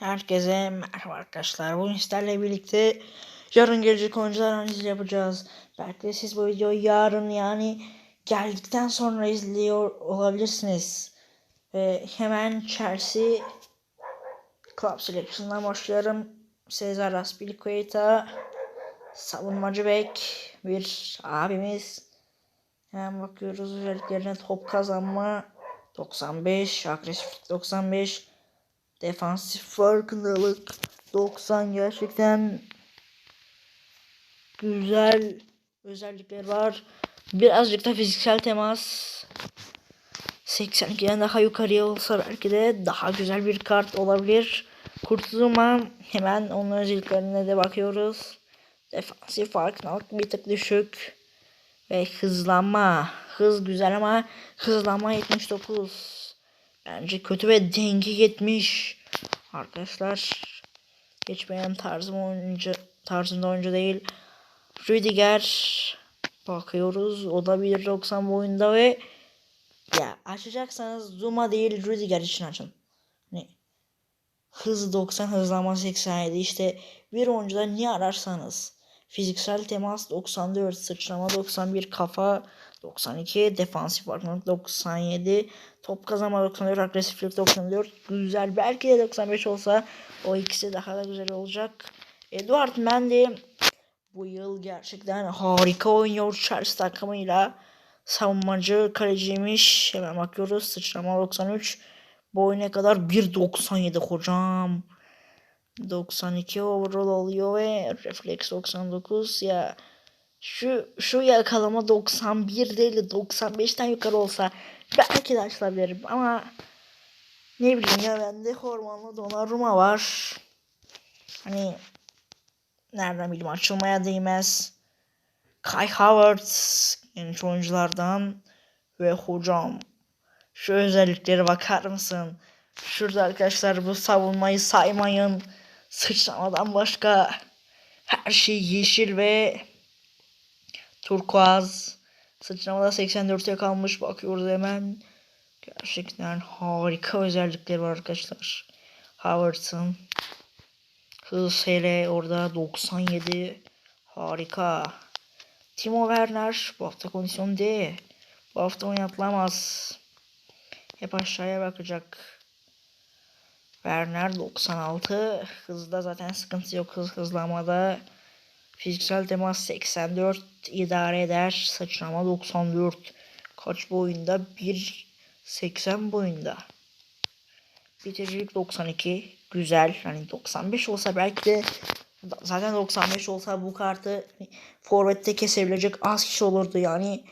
Herkese merhaba arkadaşlar. Bugün sizlerle birlikte yarın gelecek oyuncular analizi yapacağız. Belki de siz bu videoyu yarın yani geldikten sonra izliyor olabilirsiniz. Ve hemen Chelsea Club Selection'dan başlıyorum. Cesar Aspilicueta savunmacı bek bir abimiz. Hemen bakıyoruz özelliklerine top kazanma 95, agresiflik 95, Defansif farkındalık 90 gerçekten güzel özellikler var. Birazcık da fiziksel temas 82'den daha yukarıya olsa belki de daha güzel bir kart olabilir. Kurtulma hemen onun özelliklerine de bakıyoruz. Defansif farkındalık bir tık düşük. Ve hızlanma. Hız güzel ama hızlanma 79. Bence kötü ve denge 70. Arkadaşlar hiç benim tarzım oyuncu tarzımda oyuncu değil. Rüdiger bakıyoruz. O da 1.90 boyunda ve ya açacaksanız Zuma değil Rüdiger için açın. Hani hız 90 hızlanma 87 işte bir oyuncuda ne ararsanız fiziksel temas 94 sıçrama 91 kafa 92 defansif farkındalık 97 top kazanma 94 agresiflik 94 güzel belki de 95 olsa o ikisi daha da güzel olacak. Eduard Mendy bu yıl gerçekten harika oynuyor Chelsea takımıyla. Savunmacı kaleciymiş. Hemen bakıyoruz. Sıçrama 93. Boyuna kadar 1.97 hocam. 92 overall oluyor ve refleks 99 ya şu şu yakalama 91 değil de 95'ten yukarı olsa belki de açılabilirim ama ne bileyim ya bende hormonlu Donnarumma var. Hani nereden bileyim açılmaya değmez. Kai Havertz genç oyunculardan ve hocam şu özelliklere bakar mısın? Şurada arkadaşlar bu savunmayı saymayın. Sıçramadan başka her şey yeşil ve turkuaz. Sıçramada 84'e kalmış. Bakıyoruz hemen. Gerçekten harika özellikleri var arkadaşlar. Howardson. Hız hele orada 97. Harika. Timo Werner bu hafta kondisyon D. Bu hafta oynatılamaz. Hep aşağıya bakacak. Werner 96. Hızda zaten sıkıntı yok. Hız hızlamada. Fiziksel temas 84 idare eder. Sıçrama 94. Kaç boyunda? 1.80 boyunda. Bitiricilik 92. Güzel. Hani 95 olsa belki de zaten 95 olsa bu kartı forvette kesebilecek az kişi olurdu. Yani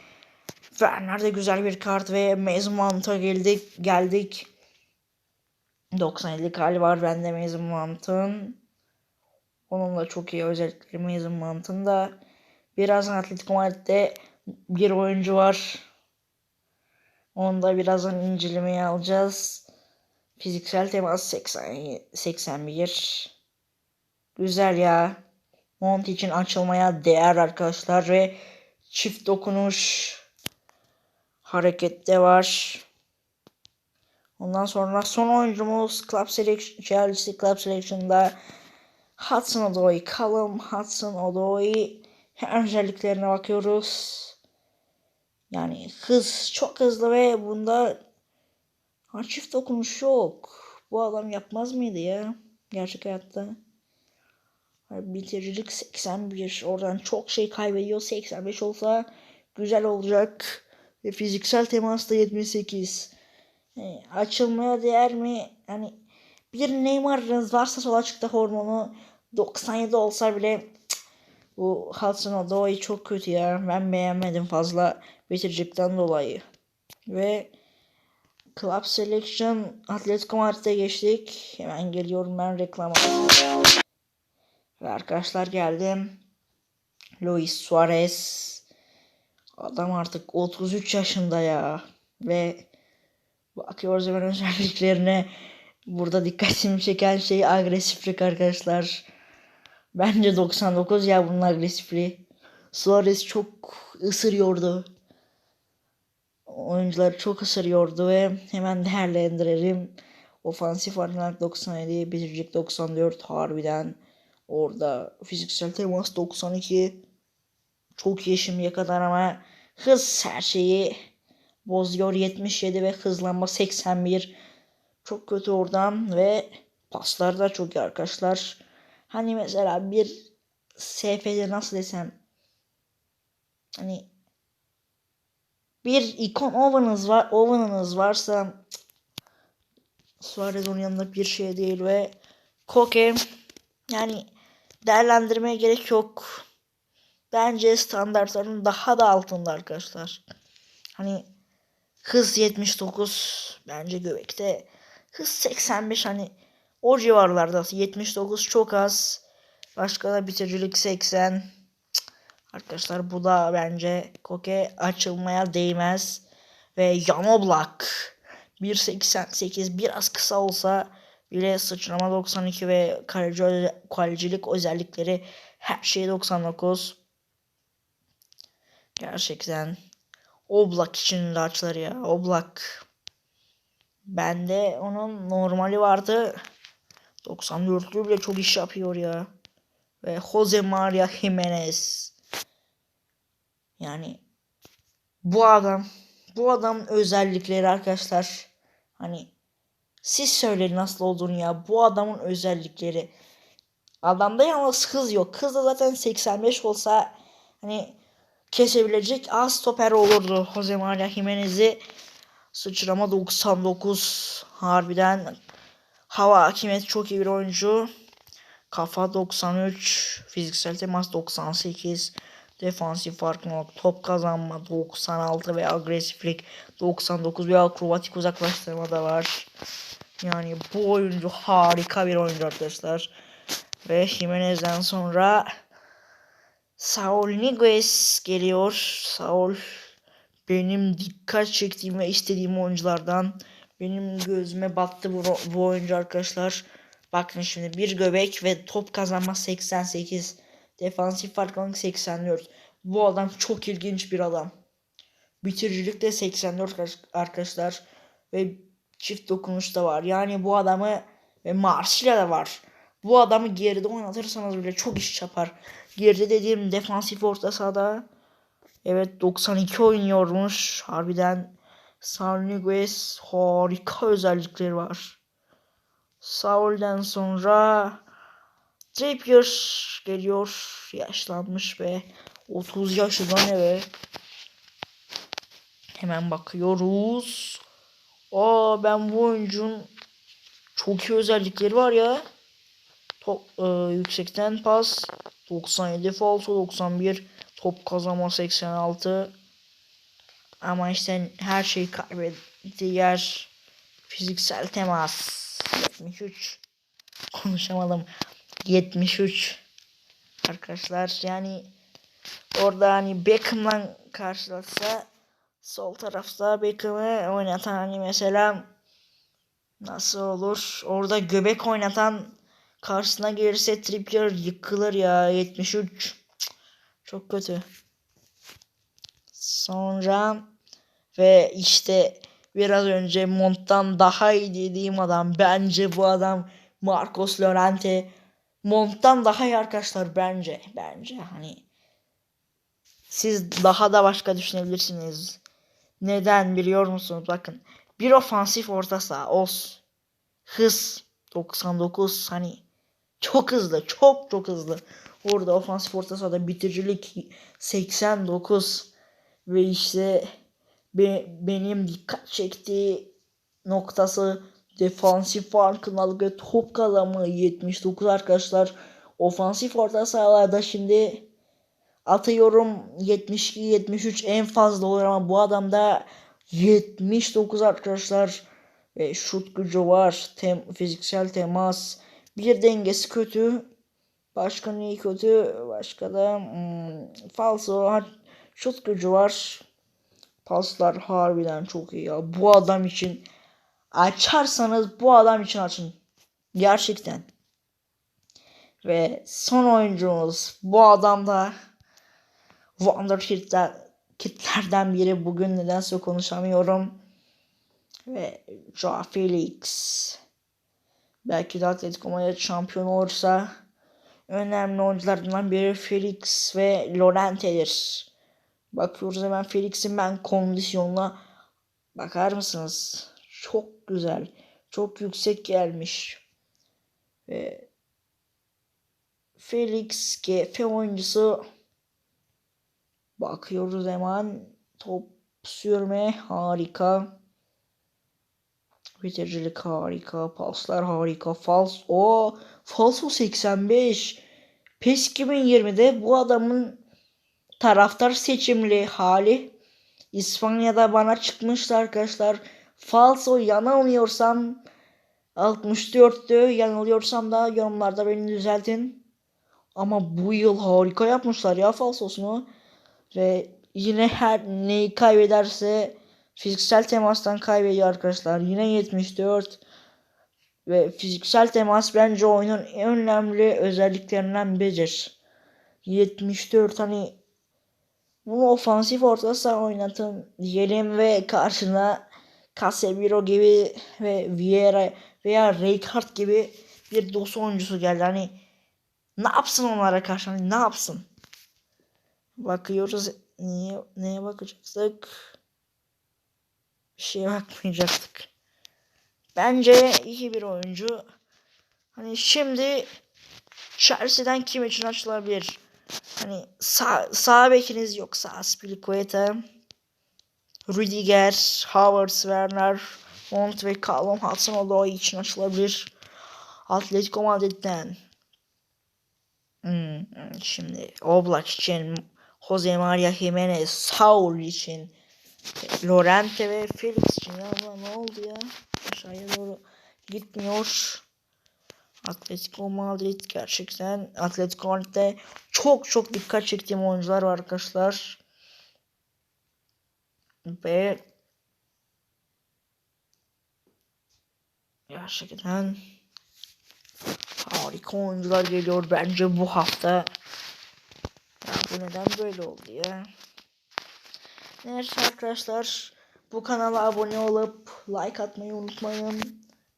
Werner de güzel bir kart ve Mezmant'a geldik. geldik. 97 kali var bende Mason Mount'un. Onun da çok iyi özellikleri Mason Mount'un da. Birazdan Atletico Madrid'de bir oyuncu var. Onu da birazdan incelemeye alacağız. Fiziksel temas 80, 81. Güzel ya. Mount için açılmaya değer arkadaşlar ve çift dokunuş harekette var. Ondan sonra son oyuncumuz Club Selection, Chelsea Club Selection'da Hudson Odoi, Callum Hudson Odoi özelliklerine bakıyoruz. Yani hız çok hızlı ve bunda çift dokunuş yok. Bu adam yapmaz mıydı ya gerçek hayatta? Bitiricilik 81. Oradan çok şey kaybediyor. 85 olsa güzel olacak. Ve fiziksel temas da 78. Yani açılmaya değer mi? Yani bir Neymar'ınız varsa sol açıkta hormonu 97 olsa bile cık, bu Hudson Odoi çok kötü ya. Ben beğenmedim fazla bitiricikten dolayı. Ve Club Selection Atletico Madrid'e geçtik. Hemen geliyorum ben reklama. Ve arkadaşlar geldim. Luis Suarez. Adam artık 33 yaşında ya. Ve bakıyoruz hemen özelliklerine. Burada dikkatimi çeken şey agresiflik arkadaşlar. Bence 99 ya bunun agresifliği. Suarez çok ısırıyordu. Oyuncuları çok ısırıyordu ve hemen değerlendirelim. Ofansif farklar 97, bitiricilik 94 harbiden. Orada fiziksel temas 92. Çok iyi şimdiye kadar ama hız her şeyi bozuyor 77 ve hızlanma 81. Çok kötü oradan ve paslar da çok iyi arkadaşlar. Hani mesela bir SF'de nasıl desem hani bir ikon oven'ınız var oven'ınız varsa Suarez onun yanında bir şey değil ve Koke yani değerlendirmeye gerek yok. Bence standartların daha da altında arkadaşlar. Hani hız 79 bence göbekte. Hız 85 hani o civarlarda 79 çok az. Başka da bitiricilik 80. Cık, Arkadaşlar bu da bence Koke açılmaya değmez. Ve Yanoblak 1.88 biraz kısa olsa bile sıçrama 92 ve kaleci, kalecilik özellikleri her şey 99. Gerçekten Oblak için ilaçlar ya. Oblak. Bende onun normali vardı. 94'lü bile çok iş yapıyor ya. Ve Jose Maria Jimenez. Yani bu adam bu adamın özellikleri arkadaşlar. Hani siz söyleyin nasıl olduğunu ya. Bu adamın özellikleri. Adamda yalnız hız yok. Hız da zaten 85 olsa hani kesebilecek az stoper olurdu. Jose Maria Jimenez'i sıçrama 99 harbiden hava hakimiyeti çok iyi bir oyuncu kafa 93 fiziksel temas 98 defansif farkındalık, top kazanma 96 ve agresiflik 99 ve akrobatik uzaklaştırma da var. Yani bu oyuncu harika bir oyuncu arkadaşlar. Ve Jimenez'den sonra Saul Niguez geliyor. Saul benim dikkat çektiğim ve istediğim oyunculardan. Benim gözüme battı bu, bu oyuncu arkadaşlar. Bakın şimdi bir göbek ve top kazanma 88. Defansif farkındalık 84. Bu adam çok ilginç bir adam. Bitiricilik de 84 arkadaşlar. Ve çift dokunuş da var. Yani bu adamı ve Marsilya da var. Bu adamı geride oynatırsanız bile çok iş yapar. Geride dediğim defansif orta sahada. Evet 92 oynuyormuş. Harbiden Sarniguez harika özellikleri var. Saul'den sonra Trippier geliyor. Yaşlanmış ve 30 yaşında ne be. Hemen bakıyoruz. Aa ben bu oyuncunun çok iyi özellikleri var ya. Top, e, yüksekten pas 97 falso 91 top kazanma 86 ama işte her şeyi kaybetti yer fiziksel temas. 73 konuşamadım. 73 arkadaşlar yani orada hani Beckham'la karşılaşsa sol tarafta Beckham'ı oynatan hani mesela nasıl olur? Orada göbek oynatan karşısına gelirse Trippier yıkılır ya 73 çok kötü sonra ve işte biraz önce Mont'tan daha iyi dediğim adam bence bu adam Marcos Llorente Mont'tan daha iyi arkadaşlar bence bence hani siz daha da başka düşünebilirsiniz. Neden biliyor musunuz? Bakın bir ofansif orta saha os hız 99 hani çok hızlı çok çok hızlı. Orada ofansif orta sahada bitiricilik 89 ve işte be, benim dikkat çektiği noktası defansif farkındalık top kazanma 79 arkadaşlar. Ofansif orta sahalarda şimdi atıyorum 72 73 en fazla olur ama bu adamda 79 arkadaşlar ve şut gücü var. Tem, fiziksel temas. Bir dengesi kötü. Başka neyi kötü? Başka da hmm, falso şut gücü var. Paslar harbiden çok iyi ya. Bu adam için açarsanız bu adam için açın. Gerçekten. Ve son oyuncumuz bu adam da Wonderkid'ler kitlerden biri. Bugün nedense konuşamıyorum. Ve Joao Felix. Belki de Atletico Madrid şampiyon olursa önemli oyunculardan biri Felix ve Llorente'dir. Bakıyoruz hemen Felix'in ben kondisyonuna bakar mısınız? Çok güzel. Çok yüksek gelmiş. Ve Felix GF oyuncusu bakıyoruz hemen top sürme harika. Bitiricilik harika. Paslar harika. Fals. O Falso 85. PES 2020'de bu adamın taraftar seçimli hali İspanya'da bana çıkmıştı arkadaşlar. Falso yanılmıyorsam 64'tü. Yanılıyorsam da yorumlarda beni düzeltin. Ama bu yıl harika yapmışlar ya falsosunu. Ve yine her neyi kaybederse fiziksel temastan kaybediyor arkadaşlar. Yine 74 ve fiziksel temas bence oyunun en önemli özelliklerinden biridir. 74 hani bunu ofansif orta saha oynatın diyelim ve karşına Casemiro gibi ve Vieira veya Rijkaard gibi bir dos oyuncusu geldi. Hani ne yapsın onlara karşı? Hani ne yapsın? Bakıyoruz. Niye, neye bakacaktık? Bir şeye bakmayacaktık. Bence iyi bir oyuncu. Hani şimdi Chelsea'den kim için açılabilir? Hani sağ, sağ bekiniz yoksa Aspilicueta, Rüdiger, Howard, Werner, Mount ve Callum Hudson-Odoi için açılabilir. Atletico Madrid'den. Hmm, şimdi Oblak için, Jose Maria Jimenez, Saul için, Lorente ve Felix için. Ya ne oldu ya? Aşağıya doğru gitmiyor. Atletico Madrid gerçekten Atletico Madrid'de çok çok dikkat çektiğim oyuncular var arkadaşlar. Ve gerçekten harika oyuncular geliyor bence bu hafta. Ya bu neden böyle oldu ya? Neyse arkadaşlar bu kanala abone olup like atmayı unutmayın.